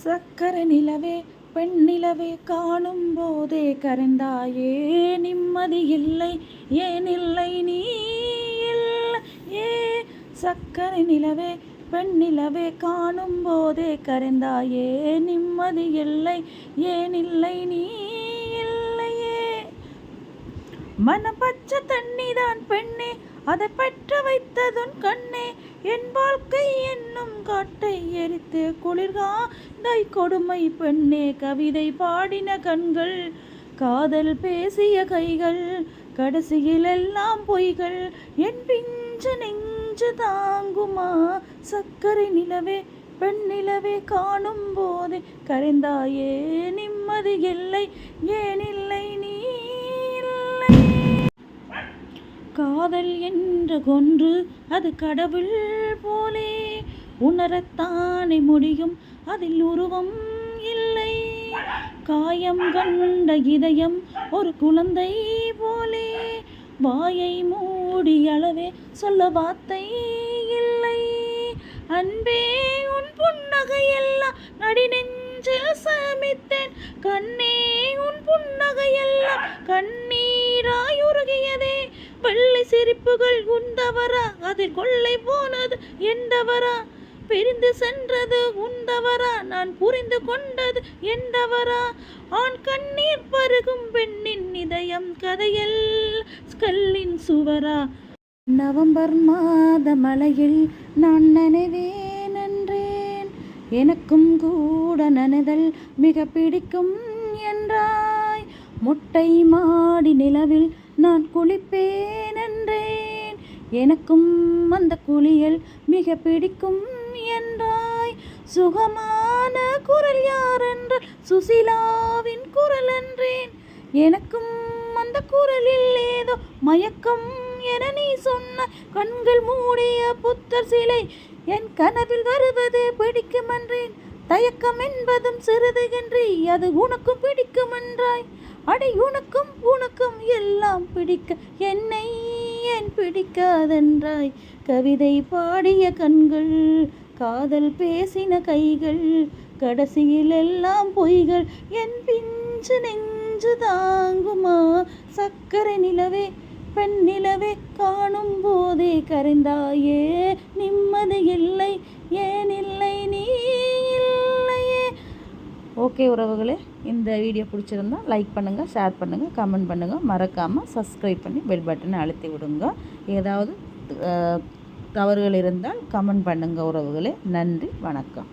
சக்கரை நிலவே பெண்ணிலவே காணும் போதே கரைந்தாயே நிம்மதி இல்லை ஏன் இல்லை நீ இல்லை ஏ சக்கரை நிலவே பெண்ணிலவே காணும் போதே கரைந்தாயே நிம்மதி இல்லை ஏன் இல்லை நீ இல்லையே? மனப்பச்ச தண்ணிதான் பெண்ணே அதை பற்ற வைத்ததுன் கண்ணே என் வாழ்க்கை என்னும் காட்டை எரித்து குளிர்காந்தை கொடுமை பெண்ணே கவிதை பாடின கண்கள் காதல் பேசிய கைகள் கடைசியில் எல்லாம் பொய்கள். என் பிஞ்சு நெஞ்சு தாங்குமா? சர்க்கரை நிலவே பெண்ணிலவே காணும் போது கரைந்தாயே நிம்மதி இல்லை ஏனில்லை நீ இல்லை? காதல் என்ற கொன்று அது கடவுள் போலே உணரத்தானே முடியும். அதில் உருவம் இல்லை. காயம் கண்ட இதயம் ஒரு குழந்தை போலே. வாயை மூடி அளவே சொல்ல வார்த்தை இல்லை. அன்பே உன் புன்னகையெல்லாம் நடி நெஞ்சில் சமித்தேன். கண்ணே உன் புன்னகையெல்லாம் கண்ணீராய் உருகியதே. வெள்ளை சிரிப்புகள் உந்தவரா அதில் கொள்ளை போனது எண்டவரா? பிரிந்து சென்றது உந்தவரா நான் புரிந்து கொண்டது எண்டவரா? ஆண் கண்ணீர் பருகும் பெண்ணின் இதயம் கதையல் கல்லின் சுவரா? நவம்பர் மாத மலையில் நான் நனைவேன் நன்றேன் எனக்கும் கூட நனைதல் மிக பிடிக்கும் என்றாய். முட்டை மாடி நிலவில் நான் குளிப்பேன் என்றேன். எனக்கும் அந்த குளியல் மிக பிடிக்கும் என்றாய். சுகமான குரல் யார் என்றால் சுசிலாவின் குரல் என்றேன். எனக்கும் அந்த குரலில் ஏதோ மயக்கம் என நீ சொன்ன கண்கள் மூடிய புத்தர் சிலை என் கனவில் வருவது பிடிக்கும் என்றேன் தயக்கம் என்பதும் சிறிது என்று அது உனக்கும் பிடிக்கும் என்றாய் அடை உனக்கும் உனக்கும் எல்லாம் பிடிக்க என்னை ஏன் பிடிக்காதென்றாய்? கவிதை பாடிய கண்கள் காதல் பேசின கைகள் கடைசியில் எல்லாம் பொய்கள். என் பிஞ்சு நெஞ்சு தாங்குமா? சக்கரை நிலவே பெண் நிலவே காணும் போதே கரைந்தாயே. நிம்மதி இல்லை ஓகே உறவுகளே இந்த வீடியோ பிடிச்சிருந்தா லைக் பண்ணுங்கள் ஷேர் பண்ணுங்கள் கமெண்ட் பண்ணுங்கள் மறக்காமல் சப்ஸ்கிரைப் பண்ணி பெல் பட்டனை அழுத்தி விடுங்க. ஏதாவது தவறுகள் இருந்தால் கமெண்ட் பண்ணுங்கள் உறவுகளே. நன்றி வணக்கம்.